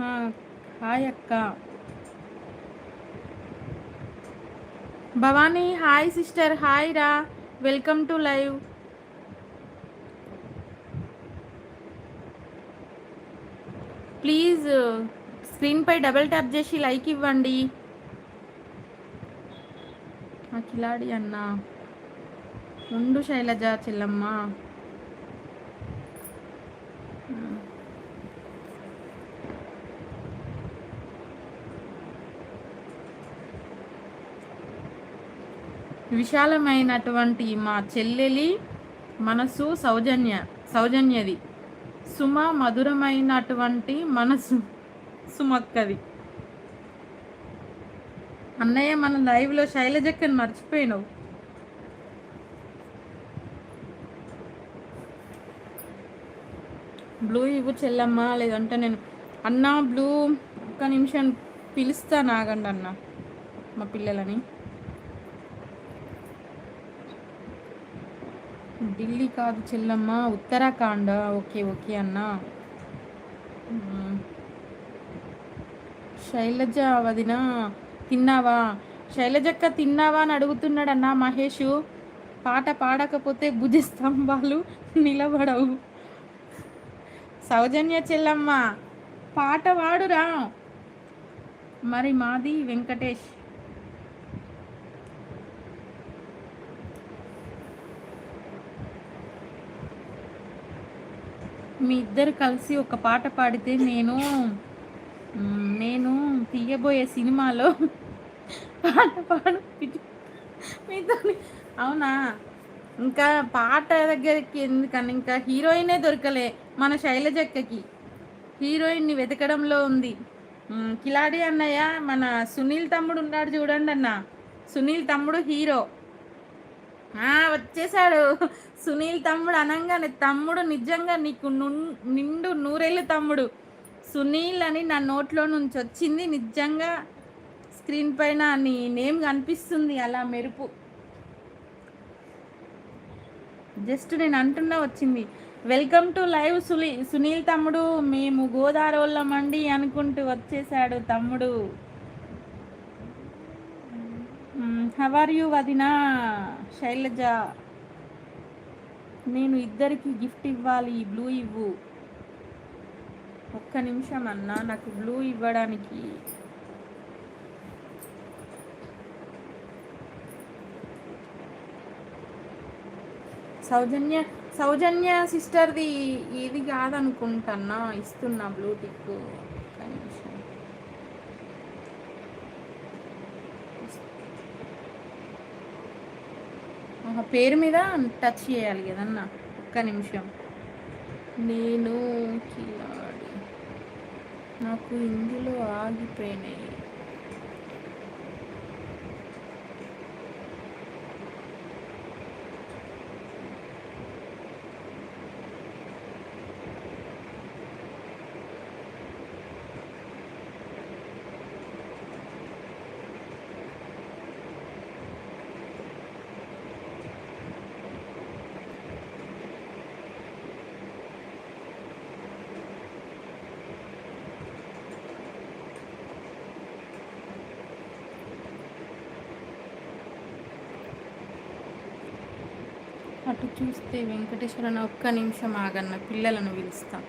Hi అక్క. Bhavani hi sister hi రా. Welcome to live. Please స్క్రీన్పై డబుల్ ట్యాప్ చేసి లైక్ ఇవ్వండి. ఆ కిలాడి అన్న. ఉండు శైలజ చెల్లమ్మ. విశాలమైనటువంటి మా చెల్లెలి మనసు సౌజన్య సౌజన్యది. సుమ మధురమైనటువంటి మనసు సుమక్కది. అన్నయ్య మన లైవ్లో శైలజక్కని మర్చిపోయినావు. బ్లూ ఇవ్వు చెల్లమ్మ లేదంటే నేను అన్న బ్లూ ఒక్క నిమిషం పిలుస్తాను ఆగండి అన్న మా పిల్లలని. ఢిల్లీ కాదు చెల్లమ్మ. ఉత్తరాఖండ్. ఓకే ఓకే అన్న. శైలజ వదిన తిన్నావా? శైలజక్క తిన్నావా అని అడుగుతున్నాడన్నా మహేషు. మహేష్ పాట పాడకపోతే భుజ స్తంభాలు నిలబడవు. సౌజన్య చెల్లమ్మ పాట వాడురా మరి మాది వెంకటేష్. మీ ఇద్దరు కలిసి ఒక పాట పాడితే నేను నేను తీయబోయే సినిమాలో పాట పాడు మీతో అవునా? ఇంకా పాట దగ్గరికి ఎందుకని? ఇంకా హీరోయినే దొరకలే మన శైలజక్కకి హీరోయిన్ని వెతకడంలో ఉంది. కిలాడి అన్నయ్య మన సునీల్ తమ్ముడు ఉన్నాడు చూడండి అన్న. సునీల్ తమ్ముడు హీరో. వచ్చేసాడు. సునీల్ తమ్ముడు అనగానే తమ్ముడు నిజంగా నీకు నిండు నూరేళ్ళు తమ్ముడు. సునీల్ అని నా నోట్లో నుంచి వచ్చింది నిజంగా. స్క్రీన్ పైన నీ నేమ్ కనిపిస్తుంది అలా మెరుపు. జస్ట్ నేను అంటున్నా వచ్చింది. వెల్కమ్ టు లైవ్ సునీల్ తమ్ముడు మేము గోదావరి అనుకుంటూ వచ్చేసాడు తమ్ముడు. హవర్ యూ వదిన? శైలజ నేను ఇద్దరికి గిఫ్ట్ ఇవ్వాలి ఈ బ్లూ ఇవ్వు. ఒక్క నిమిషం అన్న నాకు బ్లూ ఇవ్వడానికి. సౌజన్య సౌజన్య సిస్టర్ది ఇది కాదనుకుంటున్నా ఇస్తున్నా బ్లూ ఒక పేరు మీద టచ్ చేయాలి కదన్నా ఒక్క నిమిషం. నేను కిలాడి. నాకు ఇందులో ఆగిపోయినాయి అటు చూస్తే వెంకటేశ్వరన ఒక్క నిమిషం ఆగన్న పిల్లలను పిలుస్తాం.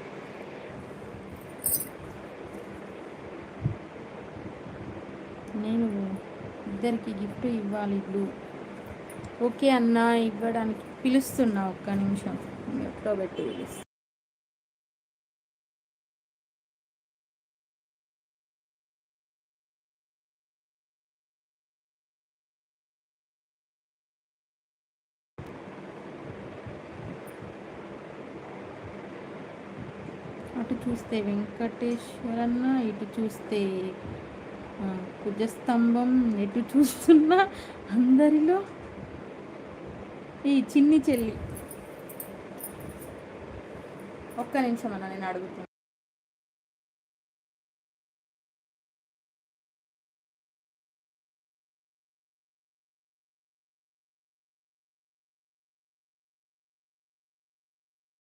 నేను ఇద్దరికి గిఫ్ట్ ఇవ్వాలి ఇల్లు ఓకే అన్న ఇవ్వడానికి పిలుస్తున్నా ఒక్క నిమిషం. ఎప్పుడో పెట్టి పిలుస్తా. అటు చూస్తే వెంకటేశ్వరన్న ఇటు చూస్తే కుజస్తంభం ఎటు చూస్తున్న అందరిలో ఈ చిన్ని చెల్లి. ఒక్క నిమిషం అన్న నేను అడుగుతున్నా.